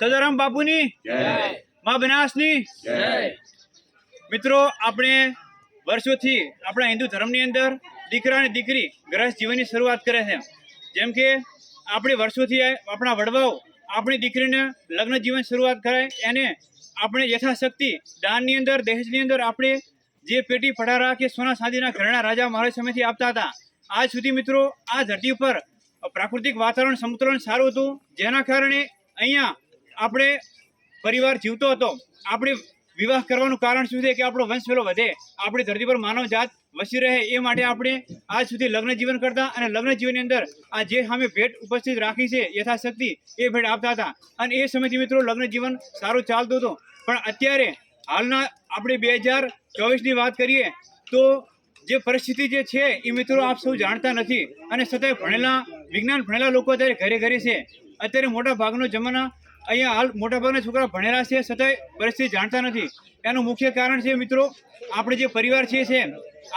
સદારામ બાપુની. મા બનાસની. મિત્રો આપણે વર્ષોથી આપણા હિન્દુ ધર્મની અંદર દીકરા અને દીકરી ગ્રહસ્થ જીવનની શરૂઆત કરે છે. જેમ કે આપણે વર્ષોથી આપણા વડવાઓ આપણી દીકરીને લગ્ન જીવન શરૂઆત કરાય. એને આપણે યથાશક્તિ દાનની અંદર દહેજની અંદર આપણે જે પેટી ફટારા કે સોના ચાંદીના ઘરેણા રાજા મહારાજ સમયથી આપતા હતા. આજ સુધી મિત્રો આ ધરતી ઉપર પ્રાકૃતિક વાતાવરણ સમતુલન સારું હતું. જેના કારણે અહીંયા આપણે પરિવાર જીવતો હતો. આપણે વિવાહ કરવાનું કારણ શું છે કે આપણો વંશ વેલો વધે. આપણી ધરતી પર માનવ જાત વસી રહે એ માટે આપણે આજ સુધી લગ્ન જીવન કરતા અને લગ્ન જીવનની અંદર આ જે સામે ભેટ ઉપસ્થિત રાખી છે, યથાશક્તિ એ ભેટ આપતા હતા. અને એ સમયથી મિત્રો લગ્ન જીવન સારું ચાલતું હતું. પણ અત્યારે હાલના આપણે બે હજાર ચોવીસની વાત કરીએ તો જે પરિસ્થિતિ જે છે એ મિત્રો આપ સૌ જાણતા નથી. અને છતાંય ભણેલા, વિજ્ઞાન ભણેલા લોકો અત્યારે ઘરે ઘરે છે. અત્યારે મોટા ભાગનો જમાના અહીંયા હાલ મોટાભાગના છોકરા ભણેલા છે, છતાંય પરિસ્થિતિ જાણતા નથી. એનું મુખ્ય કારણ છે મિત્રો, આપણે જે પરિવાર છે છે,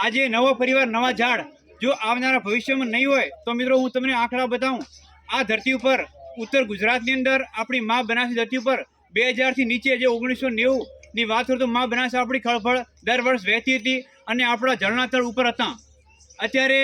આજે નવો પરિવાર, નવા ઝાડ, જો આવનારા ભવિષ્યમાં નહીં હોય, તો મિત્રો હું તમને આંકડા બતાવું. આ ધરતી ઉપર, ઉત્તર ગુજરાતની અંદર આપણી મા બનાસની ધરતી ઉપર બે હજારથી નીચે જે ઓગણીસો નેવુંની વાત કરું તો મા બનાસ આપણી ખળફળ દર વર્ષ વહેતી હતી અને આપણા જળના તળ ઉપર હતા. અત્યારે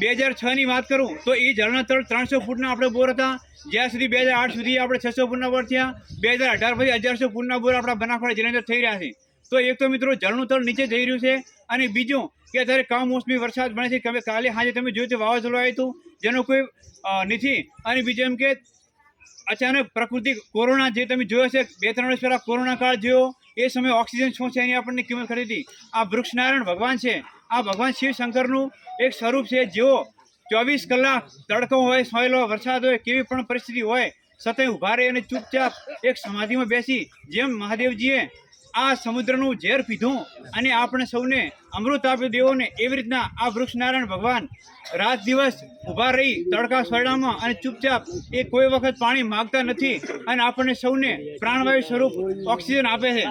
બે હજાર છની વાત કરું, તો એ ઝરણા તળ ત્રણસો ફૂટના આપણે બોર હતા. જ્યાં સુધી બે હજાર આઠ સુધી આપણે છસો ફૂટના બોર થયા. બે હજાર અઢાર પછી અગિયારસો ફૂટના બોર આપણા બનાસવાડા જિલ્લાની અંદર થઈ રહ્યા છે. તો એક તો મિત્રો ઝરણું તળ નીચે જઈ રહ્યું છે અને બીજું કે અત્યારે કમોસમી વરસાદ બને છે. કે કાલે હાજર તમે જોયું તો વાવાઝોડું આવ્યું હતું, જેનો કોઈ નથી. અને બીજું એમ કે અચાનક પ્રકૃતિ કોરોના જે તમે જોયો છે, બે ત્રણ વર્ષ પહેલાં કોરોના કાળ જોયો, એ સમયે ઓક્સિજન શું છે એની આપણને કિંમત હતી. આ વૃક્ષનારાયણ ભગવાન છે. આ ભગવાન શિવ શંકરનું એક સ્વરૂપ છે. જેઓ ચોવીસ કલાક તડકો હોય, સોયલો વરસાદ હોય, કેવી પણ પરિસ્થિતિ હોય સતય ઊભા રહી અને ચૂપચાપ એક સમાધિમાં બેસી જેમ મહાદેવજીએ આ સમુદ્રનું ઝેર પીધું અને આપણે સૌને અમૃત આપ્યું દેવોને એવી રીતના આ વૃક્ષનારાયણ ભગવાન રાત દિવસ ઊભા રહી તડકા સોયડામાં અને ચૂપચાપ એ કોઈ વખત પાણી માગતા નથી અને આપણને સૌને પ્રાણવાયુ સ્વરૂપ ઓક્સિજન આપે છે.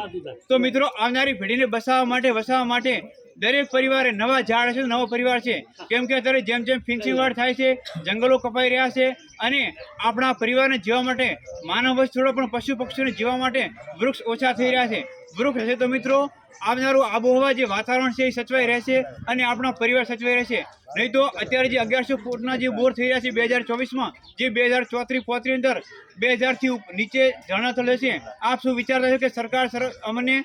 તો મિત્રો, આવનારી પેઢીને બસાવવા માટે, વસાવવા માટે દરેક પરિવારે નવા ઝાડ છે નવો પરિવાર છે. કેમ કે અત્યારે જેમ જેમ ફિન્સિંગ વાડ થાય છે, જંગલો કપાઈ રહ્યા છે અને આપણા પરિવારને જીવવા માટે માનવ વસ્તુ પણ પશુ પક્ષીઓને જીવવા માટે વૃક્ષ ઓછા થઈ રહ્યા છે. વૃક્ષ હશે તો મિત્રો? આવનારું આબોહવા જે વાતાવરણ છે એ સચવાઈ રહેશે અને આપણા પરિવાર સચવાઈ રહેશે. નહીં તો અત્યારે જે અગિયારસો ફૂટના જે બોર થઈ રહ્યા છે બે હજાર ચોવીસમાં, જે બે હજાર ચોત્રીસ પોત્રી અંદર બે હજારથી નીચે ઝરણા થયેલો છે આપ શું વિચારતા છો કે સરકાર અમને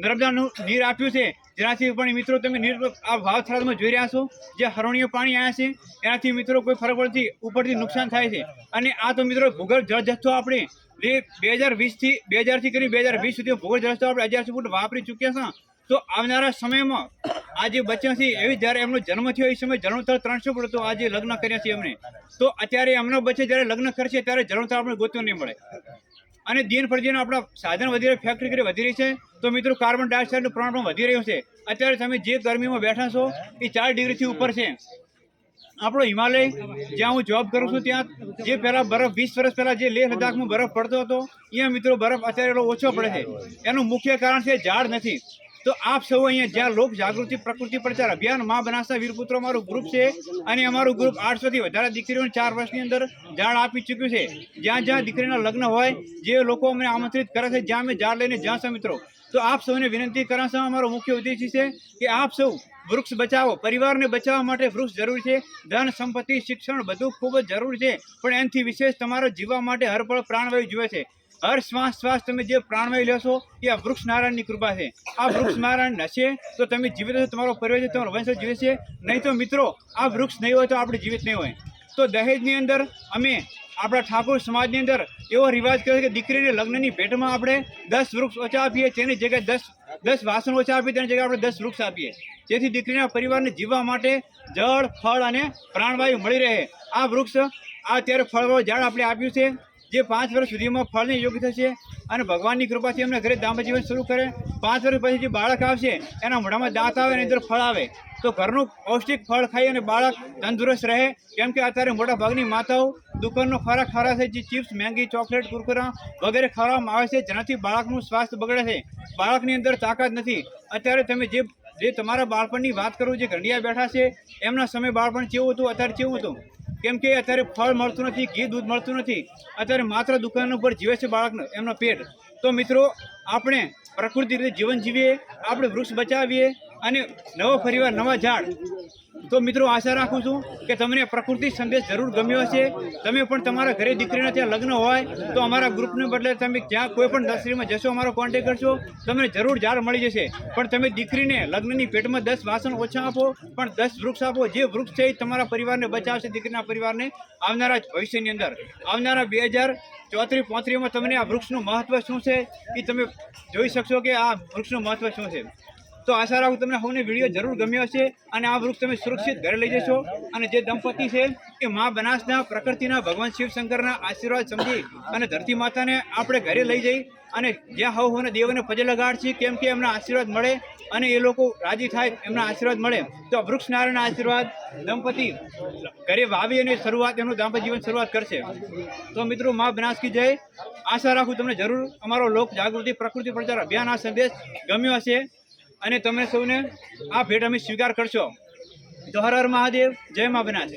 નર્મદાનું નીર આપ્યું છે? જેનાથી પણ મિત્રો તમે નીર આ ભાવ થરાદમાં જોઈ રહ્યા છો? જે હરણીય પાણી આવ્યા છે, એનાથી મિત્રો કોઈ ફરક પડતી, ઉપરથી નુકસાન થાય છે. અને આ તો મિત્રો ભૂગર્ભ જળ જથ્થો આપણે બે હજાર વીસથી બે હજારથી કરી બે હજાર વીસ સુધી ભૂગોળ જળસ્તર આપણે અગિયારસો ફૂટ વાપરી ચૂક્યા છે. તો આવનારા સમયમાં આ જે બચ્ચા છે, એવી જ્યારે એમનો જન્મ થયો, એ સમયે જળણોત્તર ત્રણસો ફૂટ હતો. આજે લગ્ન કર્યા છે એમને તો અત્યારે એમનો બચ્ચે જ્યારે લગ્ન કરશે, ત્યારે જળણોત્તર આપણે ગોતવું નહીં મળે. અને દિન પ્રતિદિન આપણા સાધન વધી રહ્યા ફેક્ટરી કરી વધી રહી છે. તો મિત્રો કાર્બન ડાયોક્સાઇડનું પ્રમાણ પણ વધી રહ્યું છે. અત્યારે તમે જે ગરમીમાં બેઠા છો, એ ચાર ડિગ્રીથી ઉપર છે. આપણો હિમાલય, જ્યાં હું જોબ કરું છું, ત્યાં જે પહેલાં બરફ, વીસ વર્ષ પહેલાં જે લેહ લદ્દાખમાં બરફ પડતો હતો, અહીંયા મિત્રો બરફ અત્યારે એટલો ઓછો પડે છે. એનું મુખ્ય કારણ છે ઝાડ નથી. તો આપ સૌ અહીંયા જ્યાં લોક જાગૃતિ, પ્રકૃતિ પ્રચાર અભિયાન મા બનાસના વીરપુત્રો અમારું ગ્રુપ છે અને અમારું ગ્રુપ આઠસોથી વધારે દીકરીઓને ચાર વર્ષની અંદર ઝાડ આપી ચૂક્યું છે. જ્યાં જ્યાં દીકરીના લગ્ન હોય, જે લોકો અમને આમંત્રિત કરે છે, જ્યાં અમે ઝાડ લઈને જ્યાં મિત્રો. તો આપ સૌને વિનંતી કરવા અમારો મુખ્ય ઉદ્દેશ્ય છે કે આપ સૌ વૃક્ષ બચાવો, પરિવારને બચાવવા માટે વૃક્ષ જરૂરી છે, ધન સંપત્તિ, શિક્ષણ બધું ખૂબ જ જરૂરી છે, પણ એનાથી વિશેષ તમારો જીવવા માટે હરપળ પ્રાણવાયુ જોઈએ છે. હર શ્વાસ શ્વાસ તમે જે પ્રાણવાયુ લેશો એ આ વૃક્ષ નારાયણની કૃપા છે. આ વૃક્ષ નારાયણ નશે તો તમે જીવિત તમારો પરિવાર તમારો વંશ જીવે છે. નહીં તો મિત્રો, આ વૃક્ષ નહીં હોય તો આપણે જીવિત નહીં હોય. તો દહેજની અંદર અમે આપણા ઠાકોર સમાજની અંદર એવો રિવાજ કર્યો કે દીકરીને લગ્નની ભેટમાં આપણે દસ વૃક્ષ ઓછા આપીએ તેની જગ્યાએ દસ દસ વાસણ ઓછા આપીએ, તેની જગ્યાએ આપણે દસ વૃક્ષ આપીએ. જેથી દીકરીના પરિવારને જીવવા માટે જળ, ફળ અને પ્રાણવાયુ મળી રહે. આ વૃક્ષ આ અત્યારે ફળવાળું ઝાડ આપણે આપ્યું છે. જે પાંચ વર્ષ સુધીમાં ફળને યોગ્ય થશે અને ભગવાનની કૃપાથી એમના ઘરે દાંપત્ય જીવન શરૂ કરે. પાંચ વર્ષ પછી જે બાળક આવશે, એના મોઢામાં દાંત આવે અને અંદર ફળ આવે. તો ઘરનું પૌષ્ટિક ફળ ખાઈ અને બાળક તંદુરસ્ત રહે. કેમ કે અત્યારે મોટા ભાગની માતાઓ દુકાનનો ખોરાક ખરા છે, જે ચિપ્સ, મેંગી, ચોકલેટ, કુરકુરા વગેરે ખવડાવવામાં આવે છે, જેનાથી બાળકનું સ્વાસ્થ્ય બગડે છે. બાળકની અંદર તાકાત નથી. અત્યારે તમે જે જે તમારા બાળપણની વાત કરું, જે ઘંડિયા બેઠા છે, એમના સમય બાળપણ કેવું હતું, અત્યારે કેવું હતું. કેમ કે અત્યારે ફળ મળતું નથી, ઘી, દૂધ મળતું નથી. અત્યારે માત્ર દુકાન ઉપર જીવે છે બાળકનો, એમનો પેટ. તો મિત્રો, આપણે પ્રકૃતિ રીતે જીવન જીવીએ, આપણે વૃક્ષ બચાવીએ અને નવો પરિવાર, નવા ઝાડ તો મિત્રો આશા રાખું છું કે તમને પ્રકૃતિ સંદેશ જરૂર ગમ્યો હશે. તમે પણ તમારા ઘરે દીકરીના ત્યાં લગ્ન હોય, તો અમારા ગ્રુપને બદલે તમે જ્યાં કોઈ પણ નર્સરીમાં જશો, અમારો કોન્ટેક કરશો. તમને જરૂર જાર મળી જશે. પણ તમે દીકરીને લગ્નની પેટમાં દસ વાસણ ઓછા આપો, પણ દસ વૃક્ષ આપો. જે વૃક્ષ છે એ તમારા પરિવારને બચાવશે, દીકરીના પરિવારને. આવનારા ભવિષ્યની અંદર. આવનારા બે હજાર ચોત્રીસ પોત્રીસમાં તમને આ વૃક્ષનું મહત્વ શું છે? એ તમે જોઈ શકશો કે આ વૃક્ષનું મહત્વ શું છે. તો આશા રાખું તમને સૌને વીડિયો જરૂર ગમ્યો હશે અને આ વૃક્ષ તમે સુરક્ષિત ઘરે લઈ જશો. અને જે દંપતી છે, એ મા બનાસના પ્રકૃતિના ભગવાન શિવશંકરના આશીર્વાદ સમજી અને ધરતી માતાને આપણે ઘરે લઈ જઈ અને જ્યાં હવ હોને દેવને પજે છીએ કેમ કે એમના આશીર્વાદ મળે અને એ લોકો રાજી થાય, એમના આશીર્વાદ મળે. તો વૃક્ષ નારાયણના આશીર્વાદ દંપતી ઘરે વાવી અને શરૂઆત એમનું દાંપત્ય જીવન શરૂઆત કરશે. તો મિત્રો, મા બનાસ કી જય. આશા રાખું તમને જરૂર અમારો લોક જાગૃતિ પ્રકૃતિ પ્રચાર અભિયાન આ સંદેશ ગમ્યો હશે. અને તમે સૌને આ ભેટ અમે સ્વીકાર કરશો. તો મહાદેવ જય મા બનાસ.